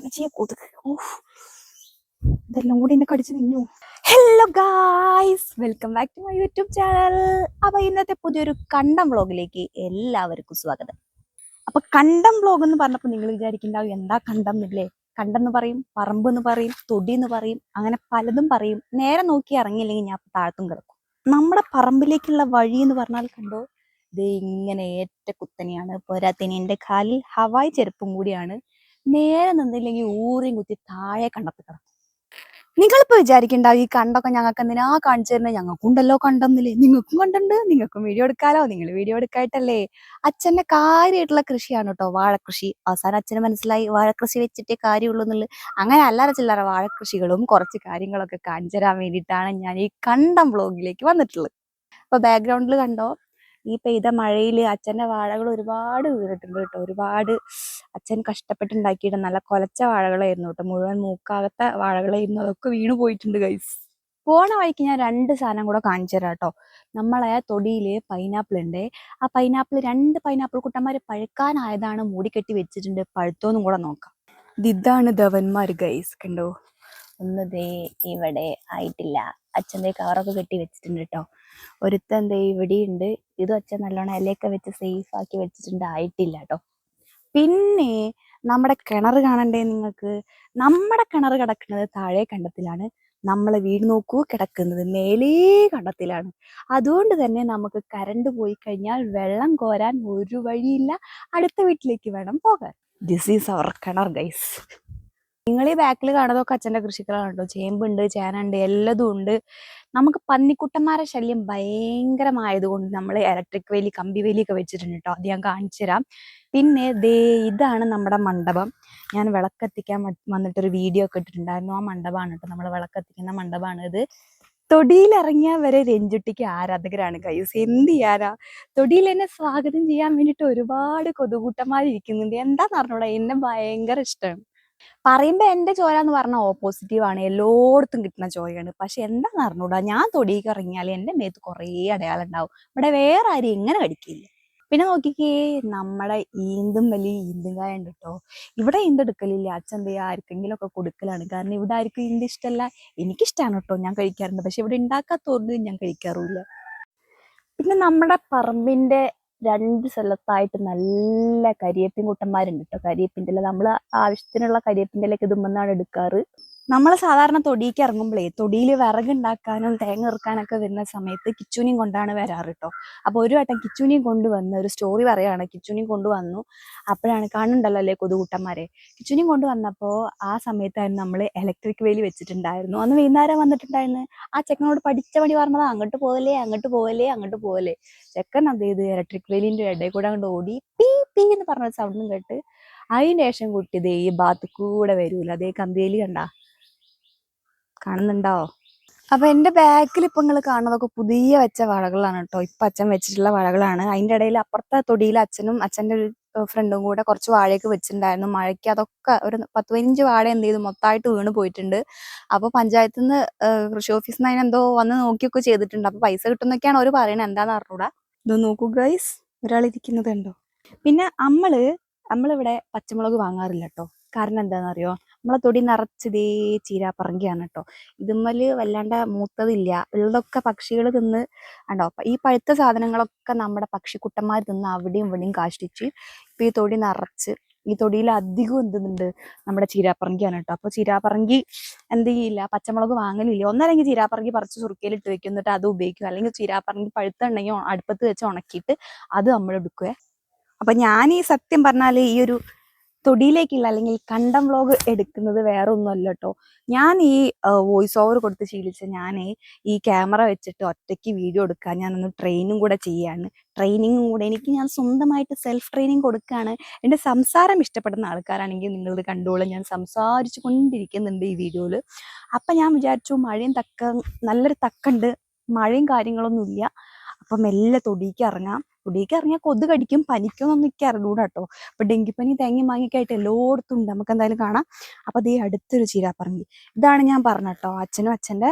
അമ്മച്ചിയെ കൊതുക് ഇതെല്ലാം കൂടി എന്നെ കടിച്ചു നിന്നു hello guys welcome back to my YouTube channel അപ്പൊ ഇന്നത്തെ പുതിയൊരു കണ്ടം വ്ളോഗിലേക്ക് എല്ലാവർക്കും സ്വാഗതം. അപ്പൊ കണ്ടം വ്ളോഗ് എന്ന് പറഞ്ഞപ്പോൾ നിങ്ങൾ വിചാരിക്കുന്നുണ്ടാവും എന്താ കണ്ടം എന്നില്ലേ കണ്ടം എന്ന് പറയും പറമ്പ് എന്ന് പറയും തൊടി എന്ന് പറയും അങ്ങനെ പലതും പറയും. നേരെ നോക്കി ഇറങ്ങിയില്ലെങ്കിൽ ഞാൻ താഴത്തും കിടക്കും. നമ്മുടെ പറമ്പിലേക്കുള്ള വഴി എന്ന് പറഞ്ഞാൽ കണ്ടോ? ഇത് ഇങ്ങനെ ഏറ്റ കുത്തനെയാണ്. പോരാത്തിന് എന്റെ കാലിൽ ഹവായ് ചെരുപ്പും കൂടിയാണ്. നേരെ നിന്നില്ലെങ്കിൽ ഊറിയും കുത്തി താഴെ കണ്ടത്ത് കിടക്കും. നിങ്ങളിപ്പോ വിചാരിക്കണ്ടാവും ഈ കണ്ടൊക്കെ ഞങ്ങൾക്ക് എന്തിനാ കാണിച്ചു തരുന്നത് ഞങ്ങൾക്കുണ്ടല്ലോ കണ്ടെന്നില്ലേ? നിങ്ങൾക്കും കണ്ടുണ്ട് നിങ്ങൾക്കും വീഡിയോ എടുക്കാലോ. നിങ്ങൾ വീഡിയോ എടുക്കായിട്ടല്ലേ. അച്ഛന്റെ കാര്യമായിട്ടുള്ള കൃഷിയാണ് കേട്ടോ വാഴക്കൃഷി. അവസാനം അച്ഛന് മനസ്സിലായി വാഴക്കൃഷി വെച്ചിട്ടേ കാര്യമുള്ളൂ എന്നുള്ളത് അങ്ങനെ അല്ലാതെ ചില്ലറ വാഴക്കൃഷികളും കുറച്ച് കാര്യങ്ങളൊക്കെ കാണിച്ചു തരാൻ വേണ്ടിയിട്ടാണ് ഞാൻ ഈ കണ്ടം വ്ളോഗിലേക്ക് വന്നിട്ടുള്ളത്. അപ്പൊ ബാക്ക്ഗ്രൗണ്ടിൽ കണ്ടോ? ഈ പെയ്ത മഴയിൽ അച്ഛന്റെ വാഴകൾ ഒരുപാട് വീണിട്ടുണ്ട് കേട്ടോ. ഒരുപാട് അച്ഛൻ കഷ്ടപ്പെട്ടുണ്ടാക്കിയിട്ട് നല്ല കൊലച്ച വാഴകളായിരുന്നു കേട്ടോ. മുഴുവൻ മൂക്കാകത്ത വാഴകളായിരുന്നു. അതൊക്കെ വീണു പോയിട്ടുണ്ട് ഗൈസ് പോണ വഴിക്ക് ഞാൻ രണ്ട് സാധനം കൂടെ കാണിച്ചു തരാം കേട്ടോ. നമ്മളെ തൊടിയിൽ പൈനാപ്പിൾ ഉണ്ട്. ആ പൈനാപ്പിൾ രണ്ട് പൈനാപ്പിൾ കുട്ടന്മാർ പഴുക്കാനായതാണ് മൂടിക്കെട്ടി വെച്ചിട്ടുണ്ട്. പഴുത്തോന്നും കൂടെ നോക്കാം. ഇത് ഇതാണ് ധവന്മാർ ഗൈസ് കണ്ടോ? ഒന്നതേ ഇവിടെ ആയിട്ടില്ല. അച്ഛന്റെ കവറൊക്കെ കെട്ടി വെച്ചിട്ടുണ്ട് കേട്ടോ. ഒരുത്തൻ ദേ ഇവിടെയുണ്ട് ഇത് അച്ഛൻ നല്ലോണം ഇലയൊക്കെ വെച്ച് സേഫ് ആക്കി വെച്ചിട്ടുണ്ട് ആയിട്ടില്ല കേട്ടോ പിന്നെ നമ്മുടെ കിണർ കാണണ്ടേ നിങ്ങൾക്ക്? നമ്മുടെ കിണർ കിടക്കുന്നത് താഴെ കണ്ടത്തിലാണ്. നമ്മൾ വീട് നോക്കൂ കിടക്കുന്നത് മേലേ കണ്ടത്തിലാണ്. അതുകൊണ്ട് തന്നെ നമുക്ക് കരണ്ട് പോയി കഴിഞ്ഞാൽ വെള്ളം കോരാൻ ഒരു വഴിയില്ല. അടുത്ത വീട്ടിലേക്ക് വേണം പോകാൻ. ദിസ് ഈസ് അവർ കിണർ ഗൈസ് നിങ്ങൾ ഈ ബാക്കിൽ കാണുന്നതൊക്കെ അച്ഛന്റെ കൃഷികളാണ് കേട്ടോ ചേമ്പുണ്ട് ചേനുണ്ട് എല്ലതും ഉണ്ട്. നമുക്ക് പന്നിക്കുട്ടന്മാരെ ശല്യം ഭയങ്കരമായതുകൊണ്ട് നമ്മൾ ഇലക്ട്രിക് വേലി കമ്പി വേലിയൊക്കെ വെച്ചിട്ടുണ്ട് കേട്ടോ അത് ഞാൻ കാണിച്ചു തരാം. പിന്നെ ദേ ഇതാണ് നമ്മുടെ മണ്ഡപം. ഞാൻ വിളക്കെത്തിക്കാൻ വന്നിട്ടൊരു വീഡിയോ ഒക്കെ ഇട്ടിട്ടുണ്ടായിരുന്നു. ആ മണ്ഡപമാണ് കേട്ടോ നമ്മൾ വിളക്കെത്തിക്കുന്ന മണ്ഡപമാണ് ഇത്. തൊടിയിലിറങ്ങിയ വരെ രഞ്ജുട്ടിക്ക് ആരാധകരാണ് കൈസ് എന്ത് ചെയ്യാനാ? തൊടിയിൽ എന്നെ സ്വാഗതം ചെയ്യാൻ വേണ്ടിയിട്ട് ഒരുപാട് കൊതുകൂട്ടന്മാരിരിക്കുന്നുണ്ട്. എന്താന്ന് പറഞ്ഞോളാം എന്നെ ഭയങ്കര ഇഷ്ടമാണ് പറയുമ്പോ എന്റെ ചോര എന്ന് പറഞ്ഞാൽ ഓപ്പോസിറ്റീവ് ആണ്. എല്ലായിടത്തും കിട്ടുന്ന ചോരയാണ്. പക്ഷെ എന്താണെന്ന് അറിഞ്ഞൂടാ? ഞാൻ തൊടിയിലേക്ക് ഇറങ്ങിയാൽ എന്റെ മേത്ത് കുറേ അടയാളം ഉണ്ടാവും ഇവിടെ വേറെ ആരും ഇങ്ങനെ കടിക്കില്ല. പിന്നെ നോക്കിക്കേ നമ്മളെ ഈന്തും വലിയ ഈന്തുകായ ഉണ്ട് കേട്ടോ ഇവിടെ ഈന്തെടുക്കലില്ല അച്ഛൻ എന്ത് ചെയ്യാ ആർക്കെങ്കിലും ഒക്കെ കൊടുക്കലാണ്. കാരണം ഇവിടെ ആർക്കും ഈന്ത് ഇഷ്ടമല്ല എനിക്കിഷ്ടമാണ് കേട്ടോ ഞാൻ കഴിക്കാറുണ്ട്. പക്ഷെ ഇവിടെ ഉണ്ടാക്കാത്തതുകൊണ്ട് ഞാൻ കഴിക്കാറുമില്ല പിന്നെ നമ്മുടെ പറമ്പിന്റെ രണ്ട് സ്ഥലത്തായിട്ട് നല്ല കരിയേപ്പിൻ കൂട്ടന്മാരുണ്ട് കേട്ടോ കരിയേപ്പിന്റെ നമ്മൾ ആവശ്യത്തിനുള്ള കരിയേപ്പിന്റെ ഇലയൊക്കെ എടുക്കാറ്. നമ്മൾ സാധാരണ തൊടിയിലേക്ക് ഇറങ്ങുമ്പോഴേ തൊടിയിൽ വിറകുണ്ടാക്കാനും തേങ്ങ ഇറക്കാനൊക്കെ വരുന്ന സമയത്ത് കിച്ചുനിയും കൊണ്ടാണ് വരാറ് കേട്ടോ അപ്പോൾ ഒരു വട്ടം കിച്ചുനിയും കൊണ്ടുവന്ന് ഒരു സ്റ്റോറി പറയാണ് കിച്ചുനിയും കൊണ്ടുവന്നു. അപ്പോഴാണ് കാണുന്നുണ്ടല്ലോ അല്ലേ കൊതുകൂട്ടന്മാരെ? കിച്ചുനിയും കൊണ്ടുവന്നപ്പോൾ ആ സമയത്തായിരുന്നു നമ്മൾ ഇലക്ട്രിക് വേലി വെച്ചിട്ടുണ്ടായിരുന്നു. അന്ന് വൈകുന്നേരം വന്നിട്ടുണ്ടായിരുന്നു? ആ ചെക്കനോട് പഠിച്ച പണി പറഞ്ഞത് അങ്ങോട്ട് പോകലേ അങ്ങോട്ട് പോകലേ അങ്ങോട്ട് പോകലേ ചെക്കൻ അത് ഇലക്ട്രിക് വേലിന്റെ ഇടയിൽ കൂടെ അങ്ങോട്ട് ഓടി പീ പീ എന്ന് പറഞ്ഞ സൗണ്ടും കേട്ട് അതിന് ശേഷം കുട്ടി ദേ ഈ ഭാഗത്ത് കൂടെ വരൂല. അതേ കമ്പേലി കണ്ടാ. കാണുന്നുണ്ടോ? അപ്പൊ എന്റെ ബാക്കിൽ ഇപ്പൊ നിങ്ങൾ കാണുന്നതൊക്കെ പുതിയ വെച്ച വാഴകളാണ് കേട്ടോ ഇപ്പൊ അച്ഛൻ വെച്ചിട്ടുള്ള വാഴകളാണ് അതിന്റെ ഇടയിൽ അപ്പുറത്തെ തൊടിയിൽ അച്ഛനും അച്ഛന്റെ ഒരു ഫ്രണ്ടും കൂടെ കുറച്ച് വാഴയൊക്കെ വെച്ചിട്ടുണ്ടായിരുന്നു. മഴയ്ക്ക് അതൊക്കെ ഒരു പത്ത് പതിനഞ്ച് വാഴ എന്ത് ചെയ്തു? മൊത്തമായിട്ട് വീണ് പോയിട്ടുണ്ട്. അപ്പൊ പഞ്ചായത്തിൽ നിന്ന് കൃഷി ഓഫീസിൽ നിന്ന് അതിനെന്തോ വന്ന് നോക്കിയൊക്കെ ചെയ്തിട്ടുണ്ട്. അപ്പൊ പൈസ കിട്ടുന്നൊക്കെയാണ് അവർ പറയണത് എന്താന്ന് അറിഞ്ഞൂടാ? ഇത് നോക്കൂ ഗൈസ് ഒരാൾ ഇരിക്കുന്നത് ഉണ്ടോ പിന്നെ നമ്മൾ നമ്മളിവിടെ പച്ചമുളക് വാങ്ങാറില്ല കേട്ടോ കാരണം എന്താണെന്നറിയോ നമ്മളെ തൊടി നിറച്ചിതേ ചീരാപ്പറങ്കിയാണ് കേട്ടോ ഇതുമ്മൽ വല്ലാണ്ട് മൂത്തതില്ല. ഉള്ളതൊക്കെ പക്ഷികൾ തിന്ന് ഉണ്ടോ ഈ പഴുത്ത സാധനങ്ങളൊക്കെ നമ്മുടെ പക്ഷിക്കുട്ടന്മാർ തിന്ന് അവിടെയും ഇവിടെയും കാഷ്ടിച്ച് ഇപ്പൊ ഈ തൊടി നിറച്ച് ഈ തൊടിയിൽ അധികം എന്തുന്നുണ്ട്? നമ്മുടെ ചീരാപ്പറങ്കിയാണ് കേട്ടോ അപ്പൊ ചീരാപ്പറങ്കി എന്ത് ചെയ്യില്ല? പച്ചമുളക് വാങ്ങലില്ല. ഒന്നല്ലെങ്കിൽ ചീരാപ്പറങ്കി പറിച്ച് സുറുക്കയിലിട്ട് വെക്കും. എന്നിട്ട് അത് ഉപയോഗിക്കും. അല്ലെങ്കിൽ ചീരാപ്പറങ്കി പഴുത്തുണ്ടെങ്കിൽ അടുപ്പത്ത് വെച്ച് ഉണക്കിയിട്ട് അത് നമ്മൾ എടുക്കുക അപ്പൊ ഞാൻ ഈ സത്യം പറഞ്ഞാൽ ഈ ഒരു തൊടിയിലേക്കുള്ള അല്ലെങ്കിൽ കണ്ടം വ്ലോഗ് എടുക്കുന്നത് വേറെ ഒന്നുമല്ല കേട്ടോ ഞാൻ ഈ വോയിസ് ഓവർ കൊടുത്ത് ശീലിച്ച ഞാൻ ഈ ക്യാമറ വെച്ചിട്ട് ഒറ്റയ്ക്ക് വീഡിയോ എടുക്കാൻ ഞാനൊന്ന് ട്രെയിനും കൂടെ ചെയ്യാണ്. ട്രെയിനിങ്ങും കൂടെ എനിക്ക് ഞാൻ സ്വന്തമായിട്ട് സെൽഫ് ട്രെയിനിങ് കൊടുക്കുകയാണ് എന്റെ സംസാരം ഇഷ്ടപ്പെടുന്ന ആൾക്കാരാണെങ്കിൽ നിങ്ങളിത് കണ്ടോളൂ. ഞാൻ സംസാരിച്ചു കൊണ്ടിരിക്കുന്നുണ്ട് ഈ വീഡിയോയിൽ അപ്പം ഞാൻ വിചാരിച്ചു മഴയും തക്ക നല്ലൊരു തക്കുണ്ട്. മഴയും കാര്യങ്ങളൊന്നും ഇല്ല അപ്പം മെല്ലെ തൊടിയിക്ക് ഇറങ്ങാം. തൊടിക്ക് ഇറങ്ങിയാൽ കൊതു കടിക്കും പനിക്കുമെന്നൊന്നും എനിക്ക് അറിഞ്ഞൂടാ കേട്ടോ അപ്പൊ ഡെങ്കിപ്പനി തേങ്ങി മാങ്ങിക്കായിട്ട് എല്ലായിടത്തും ഉണ്ട്. നമുക്ക് എന്തായാലും കാണാം. അപ്പൊ ഈ അടുത്തൊരു ചീരാപ്പറങ്കി ഇതാണ് ഞാൻ പറഞ്ഞ കേട്ടോ അച്ഛനും അച്ഛന്റെ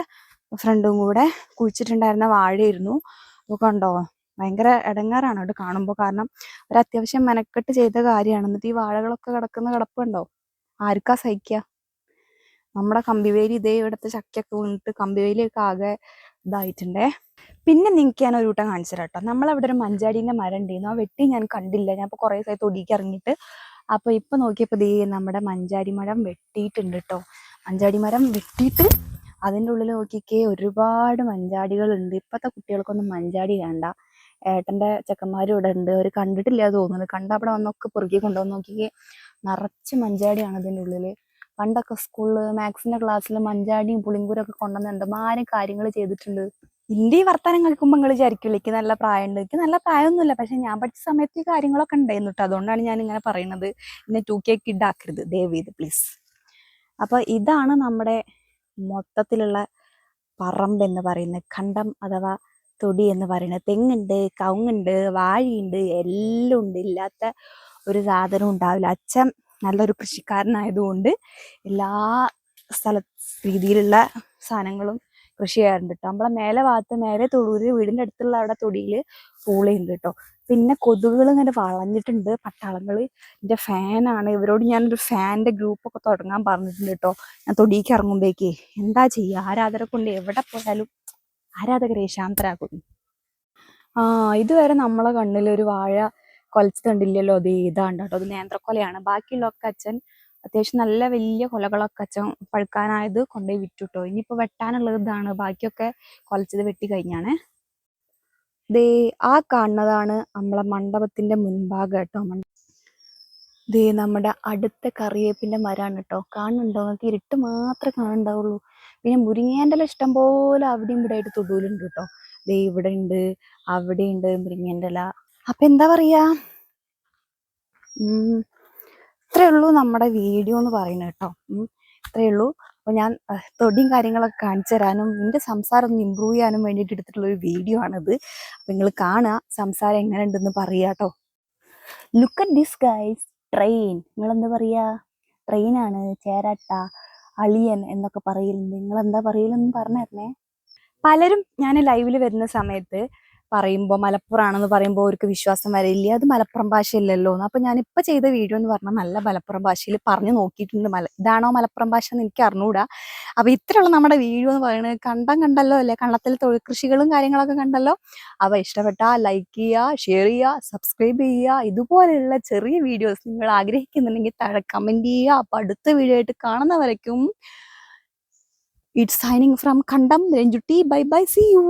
ഫ്രണ്ടും കൂടെ കുഴിച്ചിട്ടുണ്ടായിരുന്ന വാഴയായിരുന്നു. അപ്പൊ കണ്ടോ ഭയങ്കര ഇടങ്ങാറാണ് അവിടെ കാണുമ്പോൾ കാരണം ഒരു അത്യാവശ്യം മെനക്കെട്ട് ചെയ്ത കാര്യമാണ്. എന്നിട്ട് ഈ വാഴകളൊക്കെ കിടക്കുന്ന കിടപ്പുണ്ടോ ആർക്കാ സഹിക്കുക നമ്മുടെ കമ്പിവേലി ഇതേ ഇവിടുത്തെ ചക്കയൊക്കെ വീണിട്ട് കമ്പിവേലിയൊക്കെ ആകെ ഇതായിട്ടുണ്ടേ. പിന്നെ നിങ്ങൾക്ക് ഞാൻ ഒരു കൂട്ടം കാണിച്ചു കേട്ടോ നമ്മളവിടെ ഒരു മഞ്ചാടീന്റെ മരം ഉണ്ടായിരുന്നു ആ വെട്ടി ഞാൻ കണ്ടില്ല. ഞാൻ ഇപ്പോൾ കുറേ ദിവസമായി തൊടിക്ക് ഇറങ്ങിയിട്ട്. അപ്പോൾ ഇപ്പോൾ നോക്കിയപ്പോൾ ദേ നമ്മുടെ മഞ്ചാടി മരം വെട്ടിയിട്ടുണ്ട് കേട്ടോ മഞ്ചാടി മരം വെട്ടിയിട്ട് അതിന്റെ ഉള്ളിൽ നോക്കിക്കേ ഒരുപാട് മഞ്ചാടികളുണ്ട്. ഇപ്പോഴത്തെ കുട്ടികൾക്കൊന്നും മഞ്ചാടി വേണ്ട. ഏട്ടന്റെ ചെക്കന്മാരും ഇവിടെ ഉണ്ട്. അവർ കണ്ടിട്ടില്ല തോന്നുന്നത് കണ്ട അവിടെ വന്നൊക്കെ പെറുക്കി കൊണ്ടുവന്ന് നോക്കിക്കേ. നിറച്ച് മഞ്ചാടിയാണ് അതിന്റെ ഉള്ളിൽ പണ്ടൊക്കെ സ്കൂളിൽ മാത്സിന്റെ ക്ലാസ്സിൽ മഞ്ചാടിയും പുളിങ്കൂരൊക്കെ കൊണ്ടുവന്ന് എന്തമാരും കാര്യങ്ങൾ ചെയ്തിട്ടുണ്ട്. ഇന്റെ ഈ വർത്തമാനം കേൾക്കുമ്പോൾ നിങ്ങൾ വിചാരിക്കില്ല എനിക്ക് നല്ല പ്രായമുണ്ട് എനിക്ക് നല്ല പ്രായമൊന്നുമില്ല പക്ഷെ ഞാൻ പഠിച്ച സമയത്ത് ഈ കാര്യങ്ങളൊക്കെ ഉണ്ടായിരുന്നു കേട്ടോ അതുകൊണ്ടാണ് ഞാൻ ഇങ്ങനെ പറയുന്നത് എന്നെ ടു കെ കിഡ് ആക്കരുത് ദയവ് ചെയ്ത് പ്ലീസ് അപ്പോൾ ഇതാണ് നമ്മുടെ മൊത്തത്തിലുള്ള പറമ്പ് എന്ന് പറയുന്ന ഖണ്ഡം അഥവാ തൊടി എന്ന് പറയുന്നത്. തെങ്ങുണ്ട് കവുങ്ങുണ്ട് വാഴയുണ്ട് എല്ലാം ഉണ്ട് ഇല്ലാത്ത ഒരു സാധനം ഉണ്ടാവില്ല. അച്ഛൻ നല്ലൊരു കൃഷിക്കാരനായതുകൊണ്ട് എല്ലാ സ്ഥല രീതിയിലുള്ള സാധനങ്ങളും കൃഷി ചെയ്യാറുണ്ട് കേട്ടോ നമ്മളെ മേലെ ഭാഗത്ത് നേരെ തൊടൂര് വീടിന്റെ അടുത്തുള്ള അവിടെ തൊടിയിൽ പൂളയുണ്ട് കേട്ടോ പിന്നെ കൊതുകുകൾ ഇങ്ങനെ വളഞ്ഞിട്ടുണ്ട് പട്ടാളങ്ങൾ എന്റെ ഫാനാണ്. ഇവരോട് ഞാനൊരു ഫാനിന്റെ ഗ്രൂപ്പൊക്കെ തുടങ്ങാൻ പറഞ്ഞിട്ടുണ്ട് കേട്ടോ ഞാൻ തൊടിക്ക് ഇറങ്ങുമ്പോഴേക്ക് എന്താ ചെയ്യുക? ആരാധകരെ കൊണ്ട് എവിടെ പോയാലും ആരാധകരെ ശാന്തരാക്കുന്നു ആ ഇതുവരെ നമ്മളെ കണ്ണിൽ ഒരു വാഴ കൊലച്ച് കണ്ടില്ലല്ലോ അത് ഏതാണ്ട് കേട്ടോ അത് നേന്ത്രക്കൊലയാണ്. ബാക്കിയുള്ളതൊക്കെ അച്ഛൻ അത്യാവശ്യം നല്ല വലിയ കൊലകളൊക്കെ അച്ഛൻ പഴുക്കാനായത് കൊണ്ടുപോയി വിറ്റു കേട്ടോ ഇനിയിപ്പോ വെട്ടാനുള്ളത് ഇതാണ്. ബാക്കിയൊക്കെ കൊലച്ചത് വെട്ടി കഴിഞ്ഞാണ്. ദേ ആ കാണുന്നതാണ് നമ്മളെ മണ്ഡപത്തിന്റെ മുൻഭാഗം കേട്ടോ. ദേ നമ്മുടെ അടുത്ത കറിവേപ്പിന്റെ മരാണ് കേട്ടോ. കാണുന്നുണ്ടോ? നിങ്ങൾക്ക് ഇരുട്ട് മാത്രമേ കാണുന്നുണ്ടാവുള്ളൂ. പിന്നെ മുരിങ്ങേന്റെ ഇഷ്ടം പോലെ അവിടെയും ഇവിടെ ആയിട്ട് തൊടുവിലുണ്ട് കേട്ടോ. ദേ ഇവിടെ ഉണ്ട് അവിടെ ഉണ്ട് മുരിങ്ങേന്റെ ഇല അപ്പൊ എന്താ പറയാ? ഇത്രയേ ഇത്രേ ഉള്ളൂ നമ്മുടെ വീഡിയോ എന്ന് പറയുന്നത് കേട്ടോ. ഇത്രയേ ഇത്രേ ഉള്ളൂ അപ്പൊ ഞാൻ തൊടിയും കാര്യങ്ങളൊക്കെ കാണിച്ചു തരാനും നിന്റെ സംസാരം ഒന്ന് ഇമ്പ്രൂവ് ചെയ്യാനും വേണ്ടിയിട്ട് എടുത്തിട്ടുള്ള ഒരു വീഡിയോ ആണിത്. അപ്പൊ നിങ്ങൾ കാണുക സംസാരം എങ്ങനെ ഉണ്ടെന്ന് പറയുക കേട്ടോ. Look at this guys train നിങ്ങൾ എന്താ പറയാ ട്രെയിനാണ് ചേരാട്ട അളിയൻ എന്നൊക്കെ പറയലുണ്ട്. നിങ്ങൾ എന്താ പറയലെന്ന് പറഞ്ഞു തരണേ? പലരും ഞാൻ ലൈവിൽ വരുന്ന സമയത്ത് പറയുമ്പോൾ മലപ്പുറമാണെന്ന് പറയുമ്പോൾ അവർക്ക് വിശ്വാസം വരില്ല. അത് മലപ്പുറം ഭാഷയല്ലല്ലോ എന്ന്. അപ്പം ഞാനിപ്പോൾ ചെയ്ത വീഡിയോ എന്ന് പറഞ്ഞാൽ നല്ല മലപ്പുറം ഭാഷയിൽ പറഞ്ഞു നോക്കിയിട്ടുണ്ട്. മല ഇതാണോ മലപ്പുറം ഭാഷ എന്ന് എനിക്ക് അറിഞ്ഞുകൂടാ അപ്പോൾ ഇത്രയുള്ള നമ്മുടെ വീഡിയോ എന്ന് പറയുന്നത് കണ്ടം കണ്ടല്ലോ അല്ലേ? കണ്ടത്തിൽ തൊഴിൽ കൃഷികളും കാര്യങ്ങളൊക്കെ കണ്ടല്ലോ? അവ ഇഷ്ടപ്പെട്ടാൽ ലൈക്ക് ചെയ്യുക ഷെയർ ചെയ്യുക സബ്സ്ക്രൈബ് ചെയ്യുക ഇതുപോലെയുള്ള ചെറിയ വീഡിയോസ് നിങ്ങൾ ആഗ്രഹിക്കുന്നുണ്ടെങ്കിൽ താഴെ കമന്റ് ചെയ്യുക. അപ്പോൾ അടുത്ത വീഡിയോ ആയിട്ട് കാണുന്നവരേക്കും. It's signing from Kandam Ranjutty bye bye see you